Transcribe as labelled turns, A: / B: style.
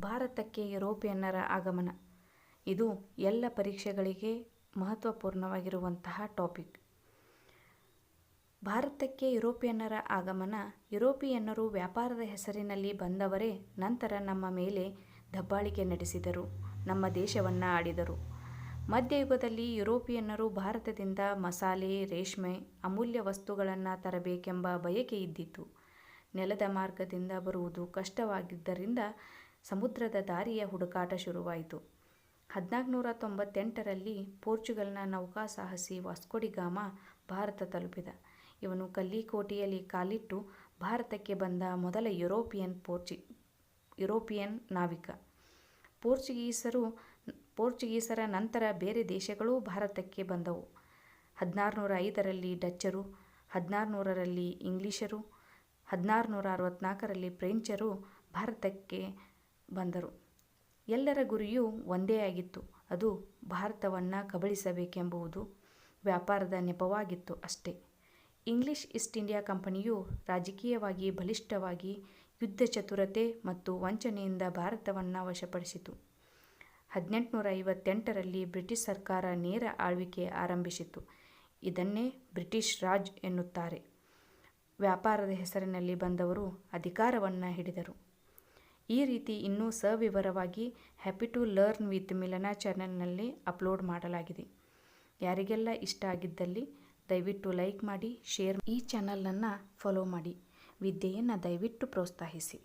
A: ಭಾರತಕ್ಕೆ ಯುರೋಪಿಯನ್ನರ ಆಗಮನ. ಇದು ಎಲ್ಲ ಪರೀಕ್ಷೆಗಳಿಗೆ ಮಹತ್ವಪೂರ್ಣವಾಗಿರುವಂತಹ ಟಾಪಿಕ್. ಭಾರತಕ್ಕೆ ಯುರೋಪಿಯನ್ನರ ಆಗಮನ, ಯುರೋಪಿಯನ್ನರು ವ್ಯಾಪಾರದ ಹೆಸರಿನಲ್ಲಿ ಬಂದವರೇ ನಂತರ ನಮ್ಮ ಮೇಲೆ ದಬ್ಬಾಳಿಕೆ ನಡೆಸಿದರು, ನಮ್ಮ ದೇಶವನ್ನು ಆಡಿದರು ಮಧ್ಯಯುಗದಲ್ಲಿ ಯುರೋಪಿಯನ್ನರು ಭಾರತದಿಂದ ಮಸಾಲೆ, ರೇಷ್ಮೆ, ಅಮೂಲ್ಯ ವಸ್ತುಗಳನ್ನು ತರಬೇಕೆಂಬ ಬಯಕೆ ಇದ್ದಿತು ನೆಲದ ಮಾರ್ಗದಿಂದ ಬರುವುದು ಕಷ್ಟವಾಗಿದ್ದರಿಂದ ಸಮುದ್ರದ ದಾರಿಯ ಹುಡುಕಾಟ ಶುರುವಾಯಿತು. ಹದಿನಾಲ್ಕುನೂರ ತೊಂಬತ್ತೆಂಟರಲ್ಲಿ ಪೋರ್ಚುಗಲ್ನ ನೌಕಾ ಸಾಹಸಿ ವಾಸ್ಕೋಡಿಗಾಮ ಭಾರತ ತಲುಪಿದ. ಇವನು ಕಲ್ಲಿಕೋಟೆಯಲ್ಲಿ ಕಾಲಿಟ್ಟು ಭಾರತಕ್ಕೆ ಬಂದ ಮೊದಲ ಯುರೋಪಿಯನ್ ಪೋರ್ಚಿ, ಯುರೋಪಿಯನ್ ನಾವಿಕ. ಪೋರ್ಚುಗೀಸರು, ಪೋರ್ಚುಗೀಸರ ನಂತರ ಬೇರೆ ದೇಶಗಳೂ ಭಾರತಕ್ಕೆ ಬಂದವು. ಹದಿನಾರುನೂರ ಐದರಲ್ಲಿ ಡಚ್ಚರು ಹದಿನಾರುನೂರರಲ್ಲಿ ಇಂಗ್ಲಿಷರು ಹದಿನಾರುನೂರ ಅರವತ್ತ್ನಾಲ್ಕರಲ್ಲಿ ಫ್ರೆಂಚರು ಭಾರತಕ್ಕೆ ಬಂದರು. ಎಲ್ಲರ ಗುರಿಯೂ ಒಂದೇ ಆಗಿತ್ತು. ಅದು ಭಾರತವನ್ನು ಕಬಳಿಸಬೇಕೆಂಬುವುದು ವ್ಯಾಪಾರದ ನೆಪವಾಗಿತ್ತು ಅಷ್ಟೇ. ಇಂಗ್ಲಿಷ್ ಈಸ್ಟ್ ಇಂಡಿಯಾ ಕಂಪನಿಯು ರಾಜಕೀಯವಾಗಿ ಬಲಿಷ್ಠವಾಗಿ ಯುದ್ಧ ಚತುರತೆ ಮತ್ತು ವಂಚನೆಯಿಂದ ಭಾರತವನ್ನು ವಶಪಡಿಸಿತು. ಹದಿನೆಂಟುನೂರ ಐವತ್ತೆಂಟರಲ್ಲಿ ಬ್ರಿಟಿಷ್ ಸರ್ಕಾರ ನೇರ ಆಳ್ವಿಕೆ ಆರಂಭಿಸಿತು ಇದನ್ನೇ ಬ್ರಿಟಿಷ್ ರಾಜ್ ಎನ್ನುತ್ತಾರೆ. ವ್ಯಾಪಾರದ ಹೆಸರಿನಲ್ಲಿ ಬಂದವರು ಅಧಿಕಾರವನ್ನು ಹಿಡಿದರು. ಈ ರೀತಿ ಇನ್ನೂ ಸವಿವರವಾಗಿ happy to learn with Milana ಚಾನೆಲ್ನಲ್ಲಿ ಅಪ್ಲೋಡ್ ಮಾಡಲಾಗಿದೆ. ಯಾರಿಗೆಲ್ಲ ಇಷ್ಟ ಆಗಿದ್ದಲ್ಲಿ ದಯವಿಟ್ಟು ಲೈಕ್ ಮಾಡಿ ಶೇರ್ ಈ ಚಾನಲನ್ನು ಫಾಲೋ ಮಾಡಿ. ವಿದ್ಯೆಯನ್ನು ದಯವಿಟ್ಟು ಪ್ರೋತ್ಸಾಹಿಸಿ.